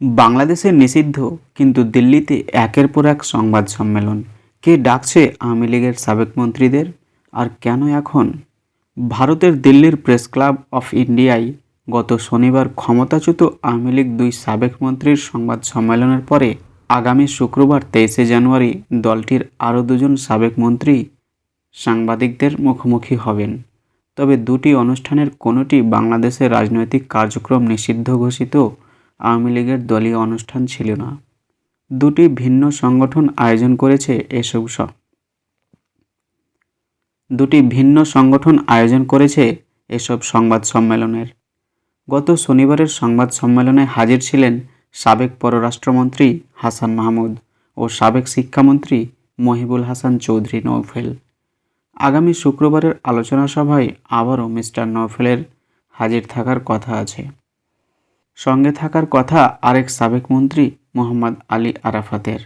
বাংলাদেশে নিষিদ্ধ, কিন্তু দিল্লিতে একের পর এক সংবাদ সম্মেলন। কে ডাকছে আওয়ামী লীগের সাবেক মন্ত্রীদের? আর কেন এখন? ভারতের দিল্লির প্রেস ক্লাব অফ ইন্ডিয়ায় গত শনিবার ক্ষমতাচ্যুত আওয়ামী লীগ দুই সাবেক মন্ত্রীর সংবাদ সম্মেলনের পরে আগামী শুক্রবার তেইশে জানুয়ারি দলটির আরও দুজন সাবেক মন্ত্রী সাংবাদিকদের মুখোমুখি হবেন। তবে দুটি অনুষ্ঠানের কোনোটি বাংলাদেশের রাজনৈতিক কার্যক্রম নিষিদ্ধ ঘোষিত আওয়ামী লীগের দলীয় অনুষ্ঠান ছিল না। দুটি ভিন্ন সংগঠন আয়োজন করেছে এসব দুটি ভিন্ন সংগঠন আয়োজন করেছে এসব সংবাদ সম্মেলনের। গত শনিবারের সংবাদ সম্মেলনে হাজির ছিলেন সাবেক পররাষ্ট্রমন্ত্রী হাসান মাহমুদ ও সাবেক শিক্ষামন্ত্রী মহিবুল হাসান চৌধুরী নৌফেল আগামী শুক্রবারের আলোচনা সভায় আবারও মিস্টার নৌফেলের হাজির থাকার কথা আছে। সঙ্গে থাকার কথা আরেক সাবেক মন্ত্রী মোহাম্মদ আলী আরাফাতের।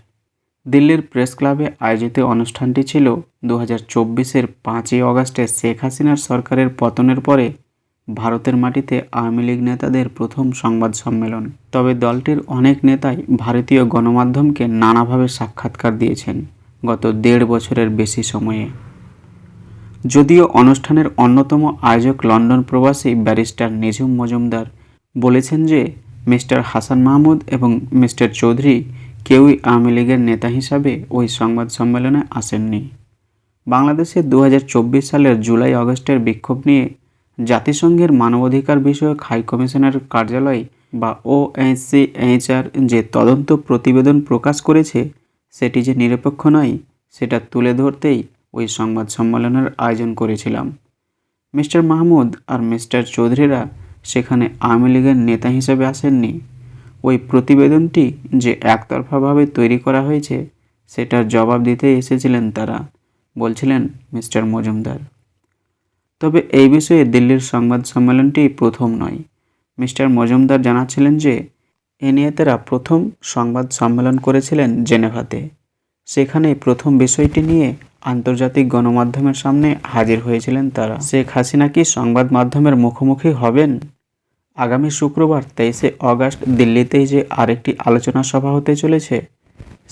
দিল্লির প্রেস ক্লাবে আয়োজিত অনুষ্ঠানটি ছিল দু হাজার চব্বিশের পাঁচই অগাস্টে শেখ হাসিনার সরকারের পতনের পরে ভারতের মাটিতে আওয়ামী লীগ নেতাদের প্রথম সংবাদ সম্মেলন। তবে দলটির অনেক নেতাই ভারতীয় গণমাধ্যমকে নানাভাবে সাক্ষাৎকার দিয়েছেন গত দেড় বছরের বেশি সময়ে। যদিও অনুষ্ঠানের অন্যতম আয়োজক লন্ডন প্রবাসী ব্যারিস্টার নিঝুম মজুমদার বলেছেন যে, মিস্টার হাসান মাহমুদ এবং মিস্টার চৌধুরী কেউই আওয়ামী লীগের নেতা হিসাবে ওই সংবাদ সম্মেলনে আসেননি। বাংলাদেশে দু হাজার চব্বিশ সালের জুলাই আগস্টের বিক্ষোভ নিয়ে জাতিসংঘের মানবাধিকার বিষয়ক হাই কমিশনের কার্যালয় বা ওএসসিএইচআর যে তদন্ত প্রতিবেদন প্রকাশ করেছে, সেটি যে নিরপেক্ষ নয়, সেটা তুলে ধরতেই ওই সংবাদ সম্মেলনের আয়োজন করেছিলাম। মিস্টার মাহমুদ আর মিস্টার চৌধুরীরা সেখানে আওয়ামী লীগের নেতা হিসেবে আসেননি। ওই প্রতিবেদনটি যে একতরফাভাবে তৈরি করা হয়েছে, সেটার জবাব দিতে এসেছিলেন তারা, বলছিলেন মিস্টার মজুমদার। তবে এই বিষয়ে দিল্লির সংবাদ সম্মেলনটি প্রথম নয়। মিস্টার মজুমদার জানাচ্ছিলেন যে, এ নিয়ে তারা প্রথম সংবাদ সম্মেলন করেছিলেন জেনেভাতে। সেখানে প্রথম বিষয়টি নিয়ে আন্তর্জাতিক গণমাধ্যমের সামনে হাজির হয়েছিলেন তারা। শেখ হাসিনা কি সংবাদ মাধ্যমের মুখোমুখি হবেন? আগামী শুক্রবার তেইশে অগাস্ট দিল্লিতেই যে আরেকটি আলোচনা সভা হতে চলেছে,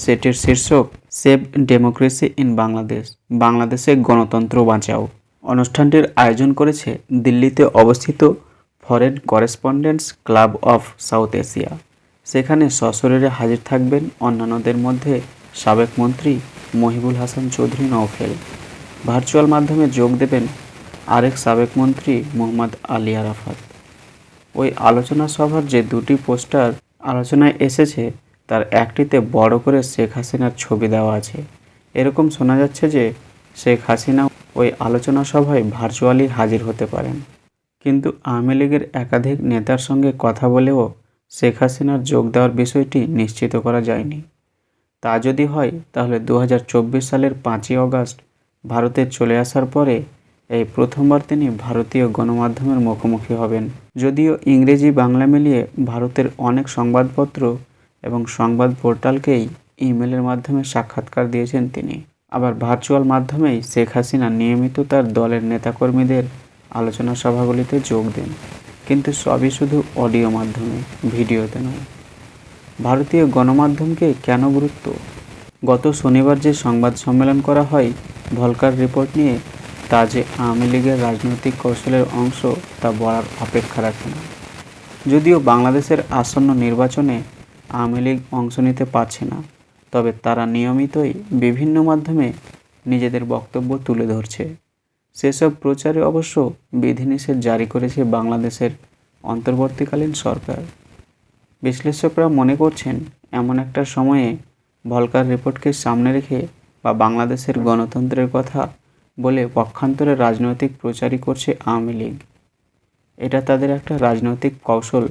সেটির শীর্ষক সেভ ডেমোক্রেসি ইন বাংলাদেশ, বাংলাদেশে গণতন্ত্র বাঁচাও। অনুষ্ঠানটির আয়োজন করেছে দিল্লিতে অবস্থিত foreign correspondents club of south Asia. সেখানে সশরীরে হাজির থাকবেন অন্যান্যদের মধ্যে সাবেক মন্ত্রী মহিবুল হাসান চৌধুরী নওফেল। ভার্চুয়াল মাধ্যমে যোগ দেবেন আরেক সাবেক মন্ত্রী মোহাম্মদ আলী আরাফাত। ওই আলোচনা সভার যে দুটি পোস্টার আলোচনায় এসেছে, তার একটিতে বড় করে শেখ হাসিনার ছবি দেওয়া আছে। এরকম শোনা যাচ্ছে যে, শেখ হাসিনা ওই আলোচনা সভায় ভার্চুয়ালি হাজির হতে পারেন। কিন্তু আওয়ামী লীগের একাধিক নেতার সঙ্গে কথা বলেও শেখ হাসিনার যোগ দেওয়ার বিষয়টি নিশ্চিত করা যায়নি। তা যদি হয়, তাহলে দু হাজার চব্বিশ সালের পাঁচই অগাস্ট ভারতে চলে আসার পরে এই প্রথমবার তিনি ভারতীয় গণমাধ্যমের মুখোমুখি হবেন। যদিও ইংরেজি বাংলা মিলিয়ে ভারতের অনেক সংবাদপত্র এবং সংবাদ পোর্টালকেই ইমেলের মাধ্যমে সাক্ষাৎকার দিয়েছেন তিনি। আবার ভার্চুয়াল মাধ্যমেই শেখ হাসিনা নিয়মিত তার দলের নেতাকর্মীদের আলোচনা সভাগুলিতে যোগ দেন। কিন্তু সবই শুধু অডিও মাধ্যমে, ভিডিওতে নয়। ভারতীয় গণমাধ্যমকে কেন গুরুত্ব? গত শনিবার যে সংবাদ সম্মেলন করা হয়, ভলকার রিপোর্ট নিয়ে তা যে আওয়ামী লীগের রাজনৈতিক কৌশলের অংশ তা বলার অপেক্ষা রাখে না। যদিও বাংলাদেশের আসন্ন নির্বাচনে আওয়ামী লীগ অংশ নিতে পারছে না, তবে তারা নিয়মিতই বিভিন্ন মাধ্যমে নিজেদের বক্তব্য তুলে ধরছে। সেসব প্রচারে অবশ্য বিধিনিষেধ জারি করেছে বাংলাদেশের অন্তর্বর্তীকালীন সরকার। বিশ্লেষকরা মনে করছেন, এমন একটা সময়ে ভলকার রিপোর্টকে সামনে রেখে বা বাংলাদেশের গণতন্ত্রের কথা বলে পক্ষান্তরে রাজনৈতিক প্রচারই করছে আওয়ামী লীগ। এটা তাদের একটা রাজনৈতিক কৌশল।